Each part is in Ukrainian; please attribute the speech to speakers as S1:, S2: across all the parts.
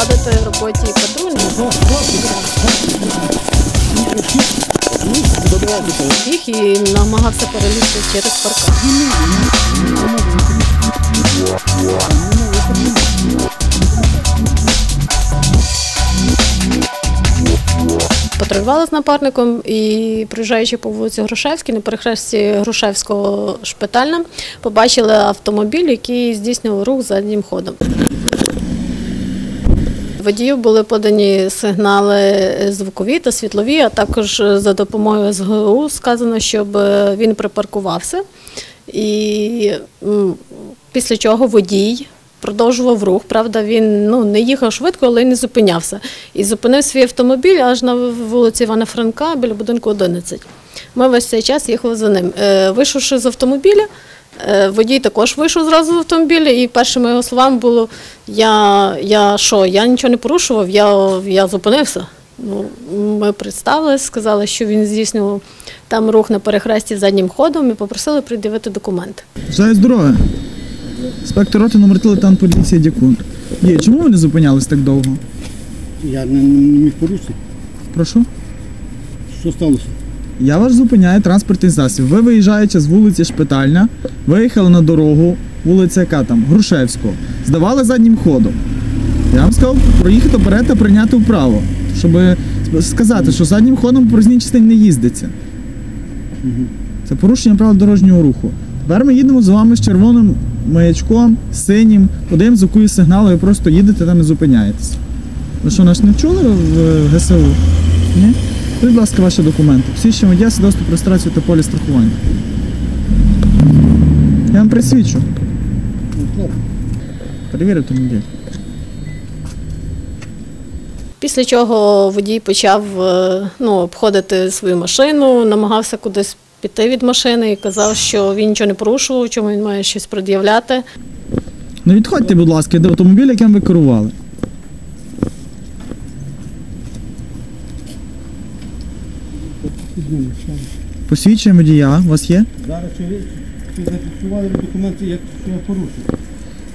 S1: завадити роботі патрульних. Їх і намагався перелізти через паркан. Патрулювали з напарником і приїжджаючи по вулиці Грушевській, на перехресті Грушевського шпитальна, побачили автомобіль, який здійснював рух заднім ходом. Водію були подані сигнали звукові та світлові, а також за допомогою СГУ сказано, щоб е, він припаркувався. І після чого водій продовжував рух. Правда, він ну, не їхав швидко, але й не зупинявся. І зупинив свій автомобіль аж на вулиці Івана Франка біля будинку 11. Ми весь цей час їхали за ним. Е, Вийшовши з автомобіля, е, водій також вийшов зразу з автомобіля, і першими його словами було: я, я що, я нічого не порушував, я, я зупинився. Ну, ми представились, сказали, що він здійснював там рух на перехресті заднім ходом і попросили пред'явити документи.
S2: Бажаю здоров'я. Спектр роти номер три, лейтенант поліції Дякун. Є, чому ви не зупинялись так довго?
S3: Я не, не міг порушити.
S2: Прошу.
S3: Що сталося?
S2: Я вас зупиняю транспортний засіб. Ви виїжджаєте з вулиці Шпитальня, виїхали на дорогу, вулиця яка там, Грушевського, здавали заднім ходом. Я вам сказав проїхати вперед та прийняти вправо, щоб сказати, що заднім ходом по проїзній частині не їздиться. Це порушення правил дорожнього руху. Тепер ми їдемо з вами з червоним маячком, синім, подивимося, за якою сигналу ви просто їдете там і зупиняєтесь. Ви що, нас не вчули в ГСУ? Ні? Будь ласка, ваші документи. Всі, свідоцтво про реєстрацію та полі страхування. Я вам присвідчу. Перевірити автомобіль.
S1: Після чого водій почав е, ну, обходити свою машину, намагався кудись піти від машини і казав, що він нічого не порушував, чому він має щось пред'являти.
S2: Ну відходьте, будь ласка, від автомобіля, яким ви керували. Посвідчуємо водія, у вас є?
S3: Зараз чи, чи зафіксували документи, як що я порушив?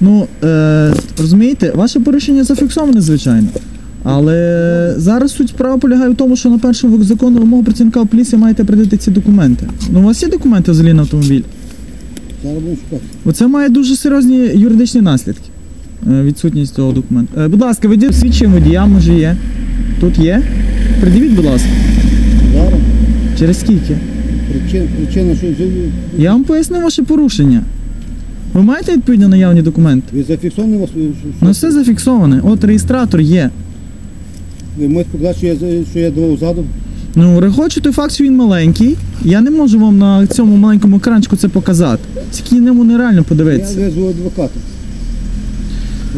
S2: Ну, е, розумієте, ваше порушення зафіксоване, звичайно. Але зараз суть справи полягає в тому, що на першому закону вимогу працівника поліції маєте придати ці документи. Ну, у вас є документи взагалі на автомобіль?
S3: Зараз будемо шукати.
S2: Оце має дуже серйозні юридичні наслідки. е, Відсутність цього документу. Е, будь ласка, ведіть свідчення водія, може є. Тут є? Придивіть, будь ласка. Через скільки?
S3: причина, причина що ви,
S2: Я вам пояснив ваше порушення. Ви маєте відповідно наявні документи?
S3: ви зафіксовані у вас?
S2: Ну все зафіксоване. От реєстратор є.
S3: Ви можете показати, що я, що я давав задом?
S2: Ну, той факт, що він маленький, я не можу вам на цьому маленькому екранчику це показати. Тільки ньому нереально подивитися.
S3: Я везу адвоката.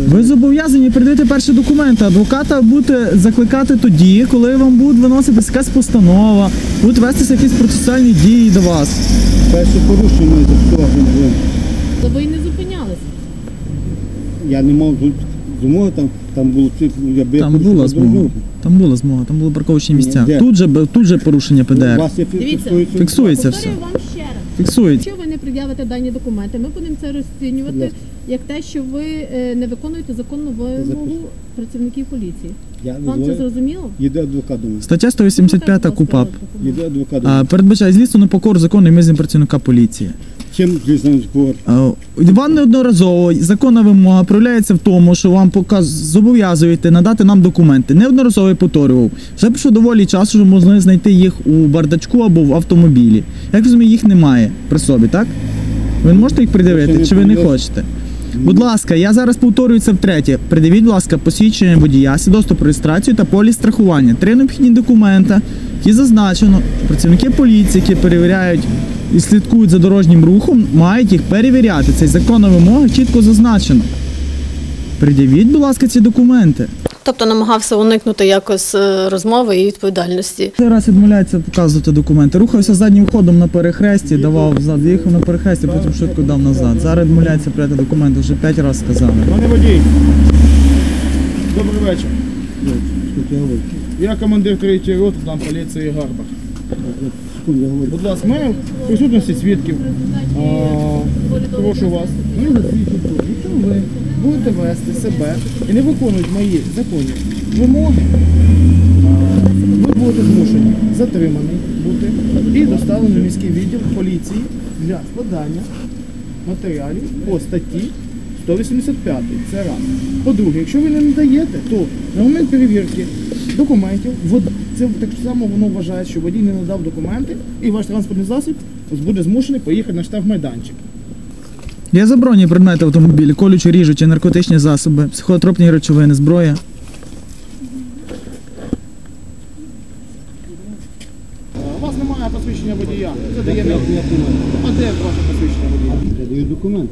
S2: Ви зобов'язані придати перші документи. Адвоката будете закликати тоді, коли вам буде виноситися якась постанова, будуть вестися якісь процесуальні дії до вас.
S3: Перше порушення має зафіксувати.
S1: Та ви й не зупинялися.
S3: Я не мав змоги там, там було я би
S2: Там була змога. Там була змога, там були парковочні місця.
S3: Де?
S2: Тут же, б- тут же порушення
S3: У
S2: ПДР.
S3: вас є фі-
S1: Дивіться.
S3: фіксується-
S2: Фіксується все.
S1: Повторюю вам ще раз.
S2: Фіксується.
S1: Якщо ви не пред'явите дані документи, ми будемо це розцінювати
S3: ласка.
S1: як те, що ви е, не виконуєте законну вимогу
S3: запишу.
S1: працівників поліції.
S3: Я
S1: Вам це зрозуміло?
S3: Йде адвокат до мене.
S2: Стаття 185 КУПАП.
S3: Йде адвокат до мене.
S2: Передбачає злісну непокору закону і мизні працівника поліції.
S3: Чим звісно говорить?
S2: Вам неодноразово законна вимога проявляється в тому, що вам показ зобов'язуєте надати нам документи. Неодноразово я повторював. Вже пройшло доволі часу, що можна знайти їх у бардачку або в автомобілі. Як розумію, їх немає при собі, так? Ви можете їх придивити, чи ви не
S3: не
S2: хочете? Будь ласка, я зараз повторюю це втретє. Придивіть, будь ласка, посвідчення водія, свідоцтво про реєстрацію та поліс страхування. Три необхідні документи, які зазначено, працівники поліції, які перевіряють і слідкують за дорожнім рухом, мають їх перевіряти. Це законна вимога чітко зазначено. Придивіть, будь ласка, ці документи.
S1: Тобто намагався уникнути якось е, розмови і відповідальності.
S2: Зараз відмовляється показувати документи. Рухався заднім ходом на перехресті, давав взад, їхав на перехресті, потім швидко дав назад. Зараз відмовляється прийняти документи, вже п'ять разів сказали.
S4: Пане водій, добрий вечір.
S3: Я?
S4: Я командир третьої роти там поліції Гарбах. Будь ласка, ми в присутності свідків. Прошу вас. Ну, засвідчіть тут. Якщо ви будете вести себе і не виконують мої законні вимоги, ви будете змушені затриманий бути і доставлені в міський відділ поліції для складання матеріалів по статті 185. Це раз. По-друге, якщо ви не надаєте, то на момент перевірки документів, це так само воно вважає, що водій не надав документи, і ваш транспортний засіб буде змушений поїхати на
S2: штаб-майданчик. Я предмети в автомобілі, колючі, ріжучі, наркотичні засоби, психотропні речовини, зброя.
S4: У вас немає посвідчення водія. Це дає не. А де ваше посвідчення водія?
S3: Я даю документ.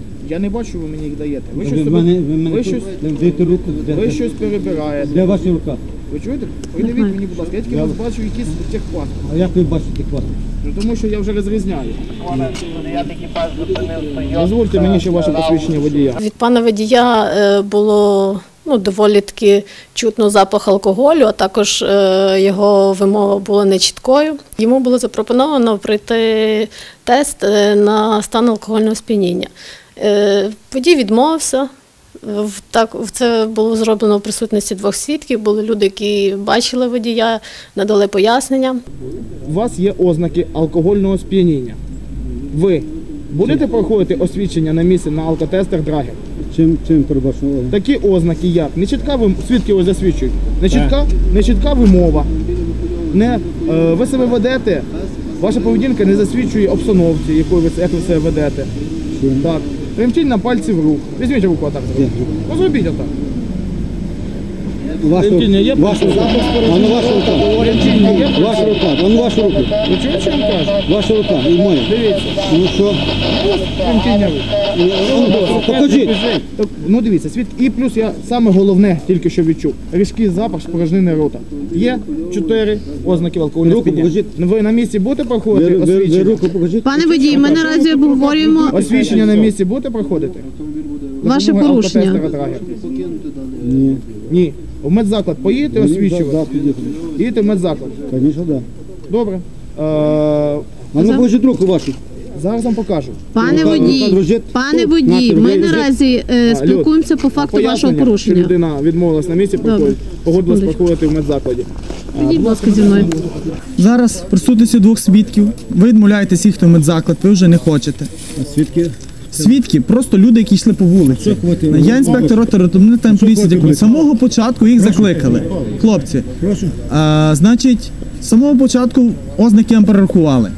S4: Бачу, ви мені їх даєте. Ви щось,
S3: Ви мене, ви мене
S4: ви щось,
S3: даєте руку. Де,
S4: ви
S3: де,
S4: щось перебираєте.
S3: де ваша рука?
S4: Ви чуєте? Придивіть мені, будь ласка, я тільки
S3: Я-
S4: вас бачу якісь техпаспорт.
S3: А як ви бачите клас?
S4: Ну тому що я вже розрізняю. Дозвольте мені ще ваше посвідчення водія.
S1: Від пана водія е, було ну, доволі таки чутно запах алкоголю, а також е, його вимова була нечіткою. Йому було запропоновано пройти тест е, на стан алкогольного сп'яніння. Е, Водій відмовився. Так, це було зроблено в присутності двох свідків. Були люди, які бачили водія, надали пояснення.
S4: У вас є ознаки алкогольного сп'яніння. Ви будете проходити освідчення на місці на алкотестер Драгер?
S3: Чим, чим перебачено?
S4: Такі ознаки, як нечітка вим... свідки ось засвідчують. Нечітка, нечітка вимова. Не, е, ви себе ведете, ваша поведінка не засвідчує обстановці, якою ви, як ви себе ведете.
S3: Чим?
S4: Так. Тремтіть на пальці в рух. Візьміть руку отак. зробіть. Ну, зробіть отак.
S3: Ваша,
S4: Тремтіння є?
S3: ваша,
S4: Запах
S3: а ну ваша рука.
S4: Тремтіння є?
S3: Ваша рука, а ну вашу руку.
S4: Ви чуєте, що я вам кажу?
S3: Ваша рука і моя.
S4: Дивіться.
S3: Ну що?
S4: Тремтіння ви.
S3: Ну, Покажіть.
S4: Так, ну дивіться, світ і плюс я саме головне тільки що відчув. Різкий запах спорожнини рота. Є чотири ознаки алкогольного
S3: Руку
S4: сп'яніння.
S3: покажіть.
S4: Ну, Ви на місці будете
S3: Ви,
S4: проходити
S3: ви, ви
S4: освідчення?
S3: руку покажіть.
S5: Пане водій, ми наразі обговорюємо
S4: Освідчення на місці будете проходити?
S5: Ваше
S4: Допомога
S5: порушення.
S4: алкотестера Драгер.
S3: Ні.
S4: Ні. В медзаклад поїдете освічувати? Їдете в медзаклад.
S3: Звісно, так.
S4: Добре. Е,
S3: А ну покажіть руку вашу.
S4: зараз вам покажу.
S5: Пане водій, пане водій, ми наразі е, спілкуємося по факту вашого
S4: Пояснення, Що
S5: порушення.
S4: людина відмовилась на місці, проходить, погодилась
S5: Секундочку.
S4: проходити в медзакладі.
S5: Ходіть, будь ласка, зі мною.
S2: Зараз в присутності двох свідків. Ви відмовляєтесь їхати в медзаклад, ви вже не хочете.
S3: Свідки?
S2: Свідки просто люди, які йшли по вулиці. Я інспектор роти ротомнитам поліції. З самого початку їх закликали. Хлопці, а, значить, з самого початку ознаки вам перерахували.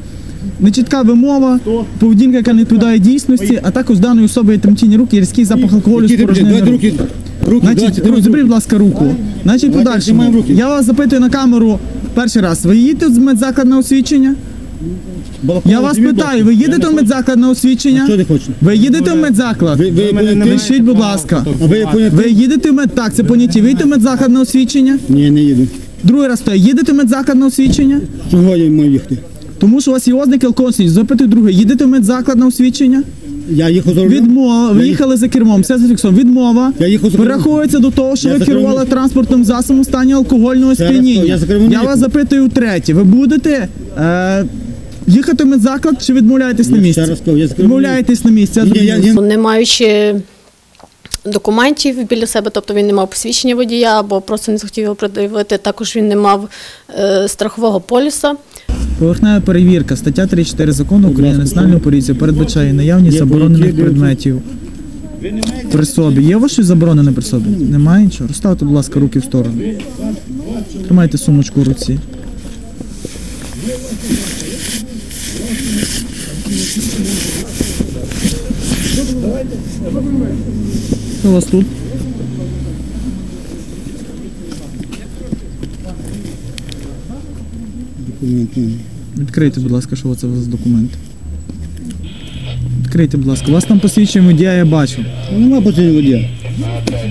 S2: Нечітка вимова, поведінка, яка не відповідає дійсності, а також даної особи є тремтіння руки і різкий запах алкоголю
S3: Дайте
S2: руки. Значить, заберіть, будь ласка, руку. Значить,
S3: руки.
S2: Я вас запитую на камеру перший раз. Ви їдете в медзаклад на освідчення? Я вас питаю, ви їдете в медзаклад на освідчення?
S3: Що ти хочеш?
S2: Ви їдете в медзаклад?
S3: Ви, ви, ви,
S2: Пишіть, будь ласка.
S3: А ви поняті?
S2: Ви їдете в мед... Так, це поняття. Ви їдете в медзаклад на освідчення?
S3: Ні, не їду.
S2: Другий раз питаю, їдете в медзаклад на освідчення?
S3: Чого я маю їхати?
S2: Тому що у вас є ознаки алкоголю. Запитую друге, їдете в медзаклад на освідчення?
S3: Я їхав за рулем.
S2: Відмова, ви їхали за кермом, все зафіксовано. Відмова.
S3: Я їхав за кермом.
S2: Перераховується до того, що
S3: Я
S2: ви
S3: за
S2: керували транспортним засобом у стані алкогольного
S3: Ще раз
S2: сп'яніння.
S3: я за кермом не
S2: Я вас
S3: їхав.
S2: запитую третє. Ви будете е, їхати в медзаклад чи відмовляєтесь на місці? Відмовляєтесь на місці. я
S3: Ні, я- я-
S1: Не маючи документів біля себе, тобто він не мав посвідчення водія або просто не захотів його пред'явити. Також він не мав е, страхового полюса.
S2: Поверхнева перевірка. Стаття 34 закону України Національної поліції передбачає наявність заборонених предметів при собі. Є у вас щось заборонене при собі? Немає нічого? Розставте, будь ласка, руки в сторону. Тримайте сумочку в руці. Що у вас тут?
S3: документи.
S2: Відкрийте, будь ласка, що це у вас за документи. Відкрийте, будь ласка. У вас там посвідчення водія, я бачу.
S3: Ну, Нема посвідчення водія.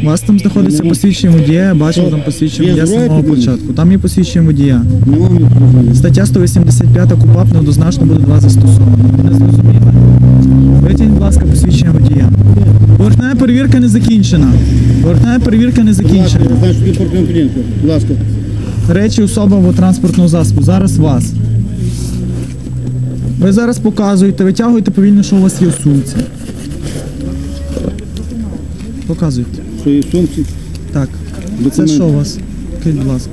S2: У вас там знаходиться посвідчення водія, я бачив там посвідчення водія з самого початку. Там є посвідчення водія.
S3: Нема мені посвідчення.
S2: Стаття 185 КУПАП неоднозначно буде два застосовано. Ви Не зрозуміли? Витягніть, будь ласка, посвідчення водія. Поверхнева перевірка не закінчена. Поверхнева перевірка не закінчена.
S3: Будь ласка.
S2: Речі особи або транспортного засобу. Зараз вас. Ви зараз показуєте, витягуєте повільно, що у вас є в сумці. Показуйте.
S3: Що є в сумці.
S2: Так. Це
S3: Документи.
S2: що у вас? Скажіть, будь ласка.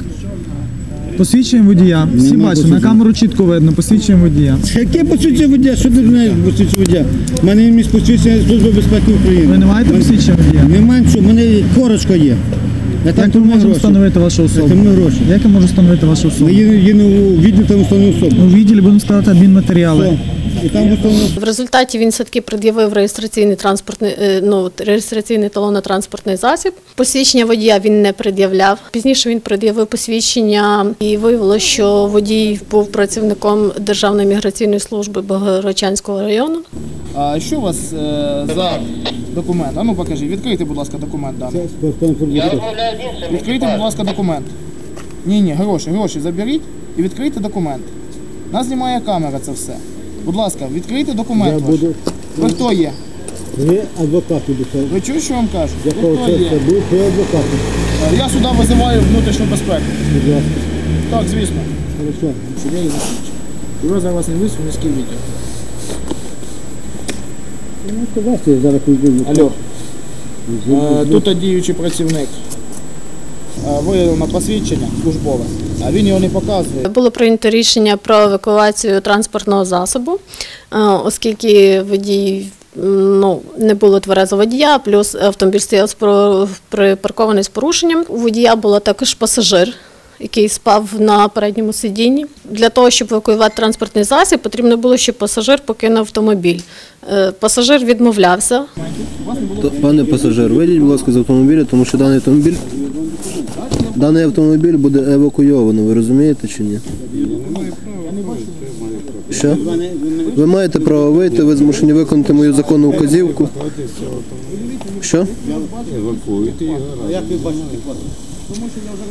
S2: Посвідчуємо водія. Всі
S3: Нема
S2: бачать, на
S3: посвідчення.
S2: камеру чітко видно, посвідчуємо водія.
S3: Яке посвідчення водія? Що ти знаєш посвідчення водія? У мене є місць посвідчення Служби безпеки України.
S2: Ви не маєте
S3: Мене-
S2: посвідчення водія?
S3: Немає що, в мене корочка є. Я там
S2: Як ми можемо
S3: гроші.
S2: встановити вашу особу?
S3: тримаю гроші.
S2: Як я можу встановити вашу особу?
S3: Ми їдемо їдемо у відділ там установив особу.
S2: У відділі будемо складати адмінматеріали.
S3: Все.
S1: В результаті він все-таки пред'явив реєстраційний транспортний е, ну, реєстраційний талон на транспортний засіб. Посвідчення водія він не пред'являв. Пізніше він пред'явив посвідчення і виявилося, що водій був працівником Державної міграційної служби Богородчанського району.
S4: А що у вас е, за документ? А ну покажи, відкрийте, будь ласка, документ. Відкрийте, будь ласка, документ. Ні, ні, гроші, гроші заберіть і відкрийте документ. Нас знімає камера це все. Будь ласка, відкрийте документ.
S3: Я
S4: ваш.
S3: буду.
S4: Ви хто є?
S3: Ви адвокат будете.
S4: Ви чуєте, що я вам кажу? Ви
S3: Якого
S4: хто є?
S3: був ви адвокат.
S4: Е, Я сюди визиваю внутрішню безпеку.
S3: Будь ласка.
S4: Так, звісно.
S3: Хорошо.
S4: Щоб я її засвідчив. І ви зараз не міський відділ.
S3: Ну, сказати, я зараз піду.
S4: Алло. Е, Тут діючий працівник. Е, Виявив на посвідчення службове, а він його не показує.
S1: Було прийнято рішення про евакуацію транспортного засобу, е, оскільки водій ну, не було тверезого водія, плюс автомобіль стояв припаркований з порушенням. У водія була також пасажир. Який спав на передньому сидінні. Для того, щоб евакуювати транспортний засіб, потрібно було, щоб пасажир покинув автомобіль. Е, Пасажир відмовлявся.
S6: Пане пасажир, вийдіть, будь ласка, з автомобіля, тому що даний автомобіль даний автомобіль буде евакуйовано, ви розумієте чи ні? Що? Ви маєте право вийти, ви змушені виконати мою законну вказівку. Що?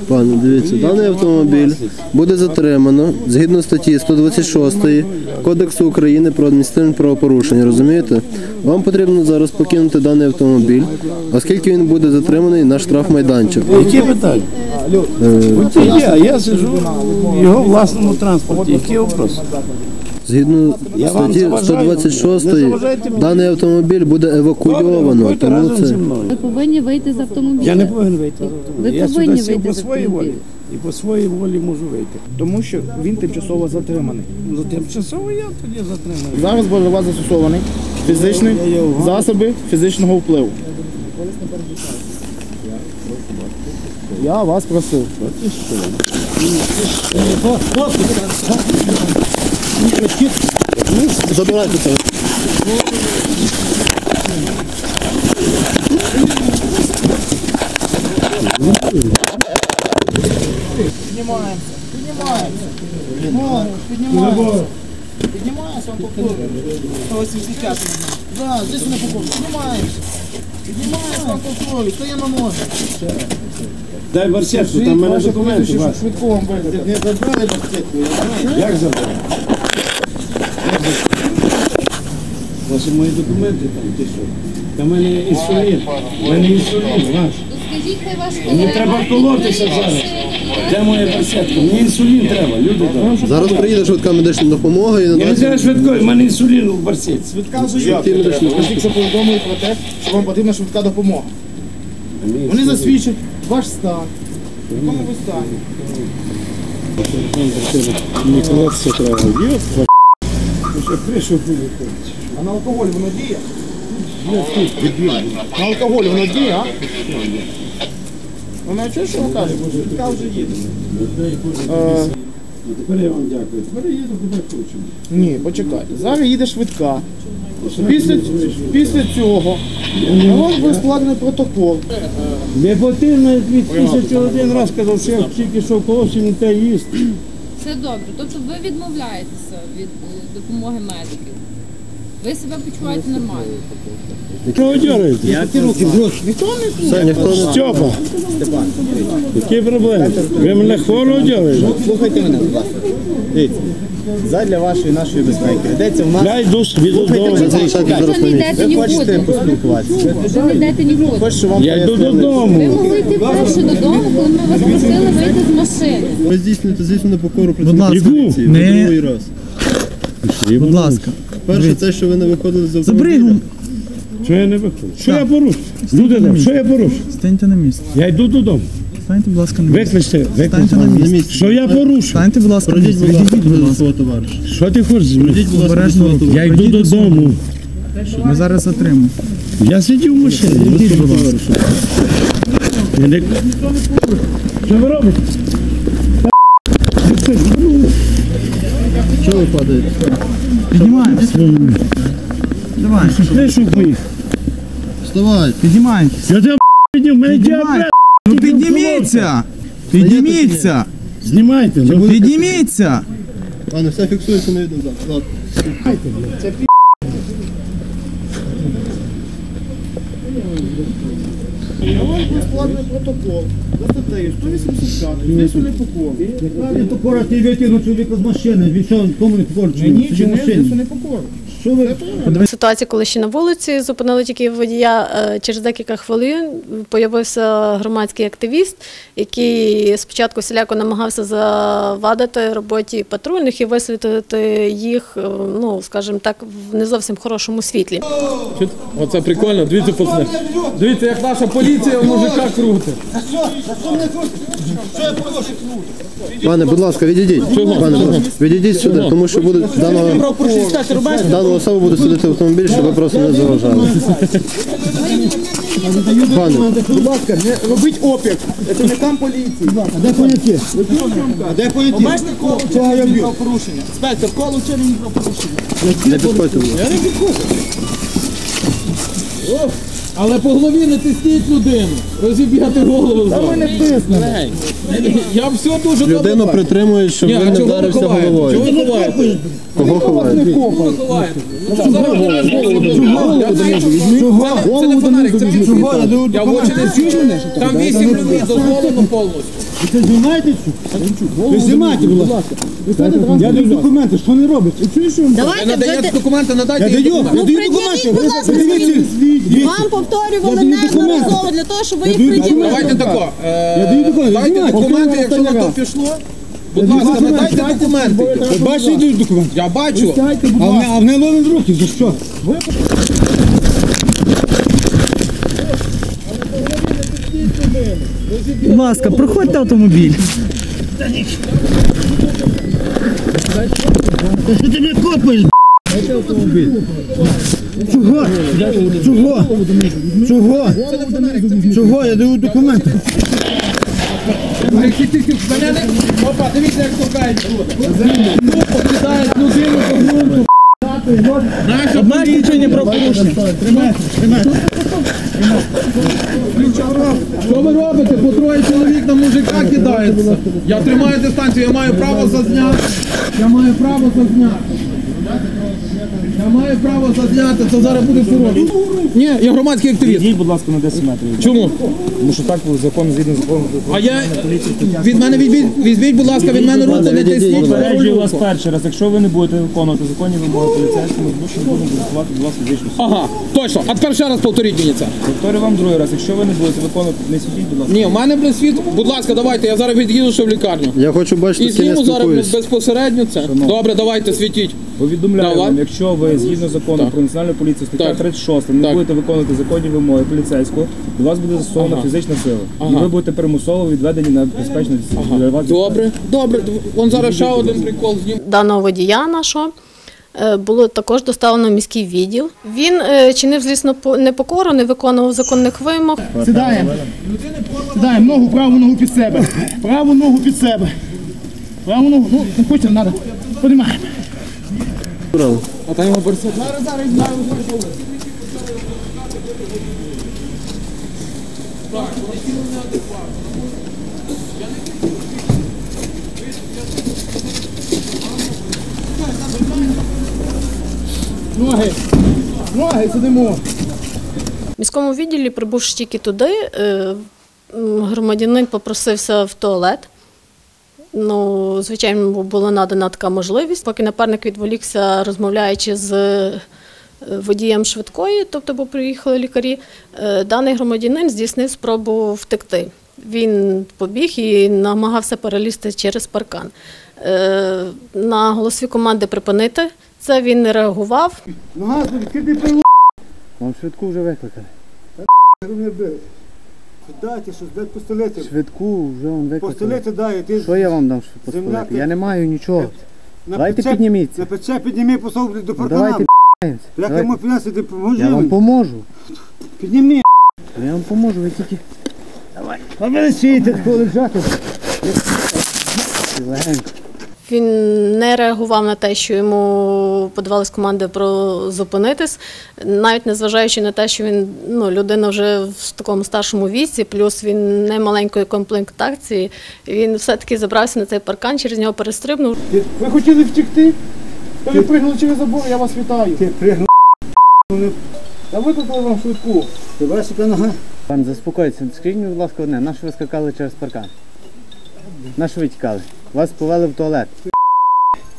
S6: Пане, дивіться, даний автомобіль буде затримано згідно статті 126 Кодексу України про адміністративне правопорушення, розумієте? Вам потрібно зараз покинути даний автомобіль, оскільки він буде затриманий на штрафмайданчик.
S7: Які питання? Є, а я сиджу в його власному транспорті. Які вопроси?
S6: Згідно
S7: Я вам
S6: статті
S7: заважаю.
S6: 126
S7: Не заважайте мені.
S6: даний автомобіль буде евакуйовано, тому
S7: разом
S6: це
S7: зі мною.
S5: Ви повинні вийти з автомобіля.
S7: Я не повинен вийти.
S5: Ви
S7: я
S5: повинні
S7: сів
S5: вийти
S7: по
S5: з
S7: своїй волі.
S5: автомобіля.
S7: І по своїй волі можу вийти.
S4: Тому що він тимчасово затриманий.
S7: За тимчасово я тоді затримаю.
S4: Зараз буде до вас застосований фізичний засоби фізичного впливу. Я вас просив.
S6: Забирайте це.
S4: Піднімаємося, піднімаємося. Піднімаємося. Піднімаємося, он покору. 185. Да, здесь на покору. Піднімаємося. Піднімаємося, он покору. Стоїмо ноги.
S7: Дай барсетку, там в мене документи.
S4: швидко вам.
S3: Не забрали баскетку.
S7: Як забрали? Ваші мої документи там, ти що? Та в мене інсулін. В мене інсулін, ваш.
S5: Скажіть, хай ваш
S7: Мені треба колотися зараз. Де моя барсетка? Мені інсулін треба, люди добрі.
S6: Зараз приїде швидка медична допомога і
S7: Я не
S6: надасть
S7: знаю швидкої, в мене інсулін у барсетці.
S4: Швидка вже є. Ви тільки повідомили про те, що вам потрібна швидка допомога. Вони засвідчать ваш стан. В якому ви стані.
S3: Не колотися треба. Йоп,
S7: Вже прийшов політик.
S4: А на алкоголь воно діє? На алкоголь воно діє, а? Вона чує, що ви кажете? Швидка вже їде. Е,
S7: Тепер я вам дякую. Тепер я їду куди хочу.
S4: Ні, почекайте. Зараз їде швидка. Після, після цього на вас буде складений протокол.
S7: Не потрібно від тисячі один раз казав, що я тільки що когось не те їсти.
S8: Все добре. Тобто ви відмовляєтеся від е, допомоги медиків. Ви себе почуваєте нормально.
S7: Чого?
S3: Які руки гроші? Ніхто не
S6: Все, ніхто не
S7: Степа, які проблеми? Ви мене хворого дягаєте?
S3: Слухайте мене, будь ласка. Дивіться. Задля вашої нашої безпеки. Йдеться в нас.
S7: Я йду собі додому.
S8: Ви не йдете
S3: Ви хочете
S8: нікуди.
S3: поспілкуватися?
S8: Ви не йдете нікуди.
S3: Хочу, щоб вам
S7: Я йду
S3: пояснили.
S8: Ви
S7: додому.
S8: могли йти перше додому, коли ми вас просили вийти з машини.
S6: Ви здійснюєте, звісно, непокору
S2: Будь ласка,
S6: поліції.
S2: Не...
S6: Другий раз.
S2: Будь ласка.
S6: Перше, це, що ви не виходили з автомобіля.
S2: його.
S7: Що я не виходжу? Що я порушу? Люди, добрі, що я порушу?
S2: Станьте на місце.
S7: Я йду додому.
S2: Станьте, будь ласка, на місце.
S7: Викличте,
S2: Станьте
S7: викличте.
S2: на місце.
S7: Що я порушу?
S2: Станьте, будь ласка, на місце. Відійдіть, будь ласка.
S6: товариша.
S7: Що ти хочеш? зі мною?
S2: Обережно руки.
S7: Я йду додому.
S2: Ми зараз затримуємо.
S7: Я сидів в машині.
S2: Відійдіть, будь ласка.
S7: Я не- Що ви робите?
S6: Чого ви падаєте?
S2: Піднімаємося. Давай,
S7: Ти що поїхав?
S6: Вставайте.
S2: піднімаємося.
S7: Я тебе підняв, в мене
S2: Піднімай.
S7: діабет.
S2: Ну підніміться! Підніміться!
S7: Знімайте. ну.
S2: Підніміться!
S6: Пане, все фіксується на відео. Ладно.
S4: Складний протокол за статтею 185, здесь не покор.
S3: Він покора ти витягнув чоловіка з машини. Він що, кому не покор?
S4: Мені чи не здесь не покор.
S3: Що ви?
S1: Ситуація, коли ще на вулиці зупинили тільки водія. е, Через декілька хвилин появився громадський активіст, який спочатку всіляко намагався завадити роботі патрульних і висвітлити їх, е, ну скажімо так, в не зовсім хорошому світлі.
S9: Оце прикольно, дивіться, пацани. Дивіться, як наша поліція в мужиках крутить.
S6: Пане, будь ласка, відійдіть. Пане, будь ласка, відійдіть сюди, тому що буде даного, даного особу буде сидіти в автомобілі, щоб ви просто не заважали. Пане,
S4: Будь ласка, не робіть опір. Це не там поліції.
S3: А де поняття? А де поняття?
S4: Обмежте коло вчинення правопорушення. Спектр, коло вчинення правопорушення.
S6: не підходьте, будь ласка.
S9: Але по голові не тисніть людину. Розіб'яти голову.
S4: Та ми не тиснемо.
S9: Я все дуже добре
S6: Людину
S9: бачу.
S6: притримують, щоб
S9: Ні,
S6: ви не
S9: чого ви
S6: вдарився
S9: ховаєте? Чого
S6: головою.
S9: ви ховаєте?
S6: Кого?
S9: Чого ховаєте? Добре. Я знаю, це- не фонарик, це відкрито. Я в очі не. Там вісім людей дозволено повністю.
S3: Ви це знімаєте? Ви знімайте, будь ласка. Я даю документи, що не робить?
S9: Ви надаєте документи, надайте
S3: Я
S9: їм
S3: даю,
S9: документи.
S5: будь ласка,
S3: дивіться.
S5: Вам повторювали неодноразово для того, щоб ви їх
S3: даю
S5: приділили.
S9: Давайте тако. е,
S3: Я даю документи,
S9: Дайте
S3: знімайте.
S9: документи,
S3: Повторюю
S9: якщо на
S3: останній
S9: то
S3: раз.
S9: пішло. Будь ласка, надайте документи.
S3: Ви бачите, я даю документи.
S9: Я бачу.
S3: А в не- а в ловить руки, за що?
S2: Будь ласка, проходьте автомобіль.
S3: Що ти мене копаєш? Чого? Чого? Чого? Чого? Я даю документи.
S9: Опа, дивіться, як торкають люди. Ну, покидають людину по ґрунту. Наша поліція
S2: правопорушення.
S9: Що ви робите? По троє чоловік на мужика кидається. Я тримаю дистанцію, я маю право зазняти. Я маю право зазняти. Я маю право зазняти, це зараз буде сурово. Ні, я громадський активіст.
S4: Йдіть, будь ласка, на 10 метрів.
S9: Чому?
S4: Тому що так закон згідно закону.
S9: А я від мене відвіть, візьміть, будь ласка, від мене руку не тисніть.
S4: Попереджую вас перший раз. Якщо ви не будете виконувати законні вимоги поліцейському, що будемо диктувати до вас фізичну силу.
S9: Ага, точно. А тепер ще раз повторіть мені це.
S4: Повторюю вам другий раз. Якщо ви не будете виконувати, не сидіть, будь ласка.
S9: Ні, у мене блин, світ. Будь ласка, давайте, я зараз від'їду ще в лікарню.
S6: Я хочу бачити,
S9: І зніму зараз безпосередньо це. Добре, давайте світіть.
S4: Повідомляю
S9: Давай.
S4: вам, якщо ви згідно закону
S9: Так.
S4: про національну поліцію, стаття
S9: Так.
S4: 36, не
S9: Так.
S4: будете виконувати законні вимоги поліцейського, до вас буде застосована
S9: Ага.
S4: фізична сила. І
S9: Ага.
S4: ви будете примусово відведені на безпечне для вас.
S9: Добре, добре. Вон зараз ще один прикол зніму.
S1: Даного водія нашого е, було також доставлено в міський відділ. Він е, чинив злісно по- непокору, не виконував законних вимог.
S4: Сідаємо. Сідаємо, ногу, праву ногу під себе. Праву ногу під себе. Праву ногу, ну, не хочете, треба. Подимаємо.
S9: А там його борця.
S4: Ноги. Ноги, сидимо.
S1: В міському відділі, прибувши тільки туди, е, громадянин попросився в туалет. Ну, звичайно, була надана така можливість. Поки напарник відволікся, розмовляючи з е, водієм швидкої, тобто, бо приїхали лікарі, е, даний громадянин здійснив спробу втекти. Він побіг і намагався перелізти через паркан. Е, На голосові команди припинити це він не реагував.
S3: Нога, відкрити пиво.
S8: Вам швидку вже викликали.
S3: Дайте щось, дайте постелити.
S8: Швидку вже вам викликали.
S3: Постелити дай, ти
S8: Що я вам дам що постелити? Я не маю нічого.
S3: на
S8: Давайте підніміться.
S3: На пече підніми посол до
S8: Ну,
S3: паркана.
S8: давайте
S3: Як
S8: Давайте.
S3: йому піднести, ти поможи
S8: Я вам
S3: мені.
S8: поможу.
S3: Підніми.
S8: Я вам поможу, ви тільки
S3: А ви сієте, тако лежати.
S8: легенько.
S1: Він не реагував на те, що йому подавались команди про зупинитись, навіть незважаючи на те, що він ну, людина вже в такому старшому віці, плюс він не маленької комплектації. Він все-таки забрався на цей паркан, через нього перестрибнув.
S4: Ви хотіли втекти? Ви пригнули через забор, я вас вітаю.
S3: Ти пригнув.
S4: Я викликав вам швидку.
S3: Ти бачиш, яка нога?
S8: Пан, заспокойтеся. Скажіть будь ласка, одне, на що ви скакали через паркан? На що ви тікали? Вас повели в туалет.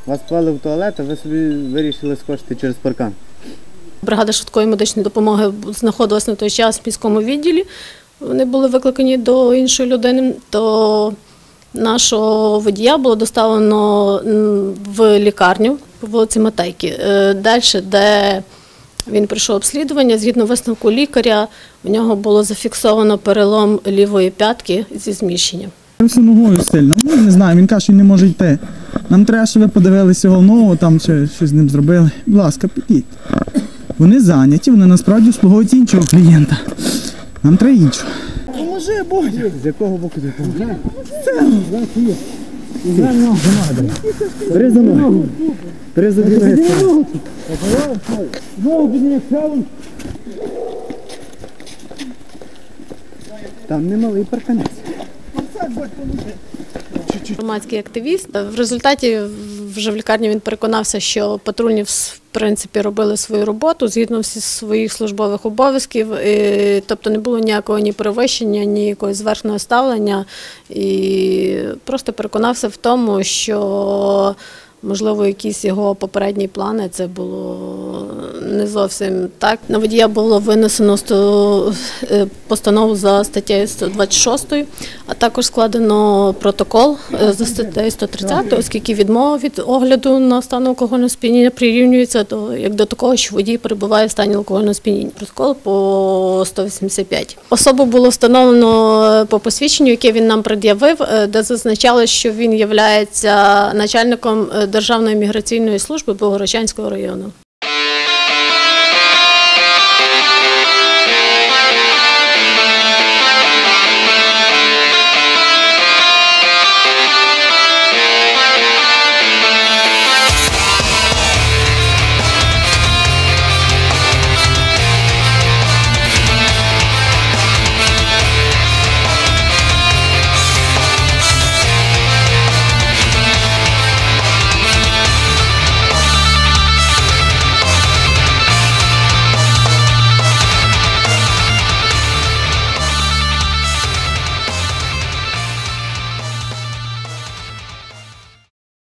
S8: Вас повели в туалет, а ви собі вирішили скочити через паркан.
S1: Бригада швидкої медичної допомоги знаходилась на той час в міському відділі. Вони були викликані до іншої людини. То нашого водія було доставлено в лікарню по вулиці Матейки. Далі, де він пройшов обслідування, згідно висновку лікаря, в нього було зафіксовано перелом лівої п'ятки зі зміщенням.
S2: Всю ногою сильно. Ну, не знаю, він каже, що не може йти. Нам треба, щоб ви подивилися його ногу, там ще щось з ним зробили. Будь ласка, підіть. Вони зайняті, вони насправді обслуговують іншого клієнта. Нам треба іншого.
S4: Поможи, Бодя.
S8: З якого боку ти допомогти? Бери за ноги. Бери за дві ноги.
S3: Знову підніми правим.
S8: Там немалий парканець.
S1: Громадський активіст. В результаті вже в лікарні він переконався, що патрульні в принципі робили свою роботу згідно всіх своїх службових обов'язків. Тобто не було ніякого ні перевищення, ні якогось зверхного ставлення. І просто переконався в тому, що можливо якісь його попередні плани це було не зовсім так. На водія було винесено 100, е, постанову за статтею 126, а також складено протокол е, за статтею 130, оскільки відмова від огляду на стан алкогольного сп'яніння прирівнюється до як до такого, що водій перебуває в стані алкогольного сп'яніння. Протокол по 185. Особу було встановлено е, по посвідченню, яке він нам пред'явив, де зазначалось, що він є начальником Державної міграційної служби Богородчанського району.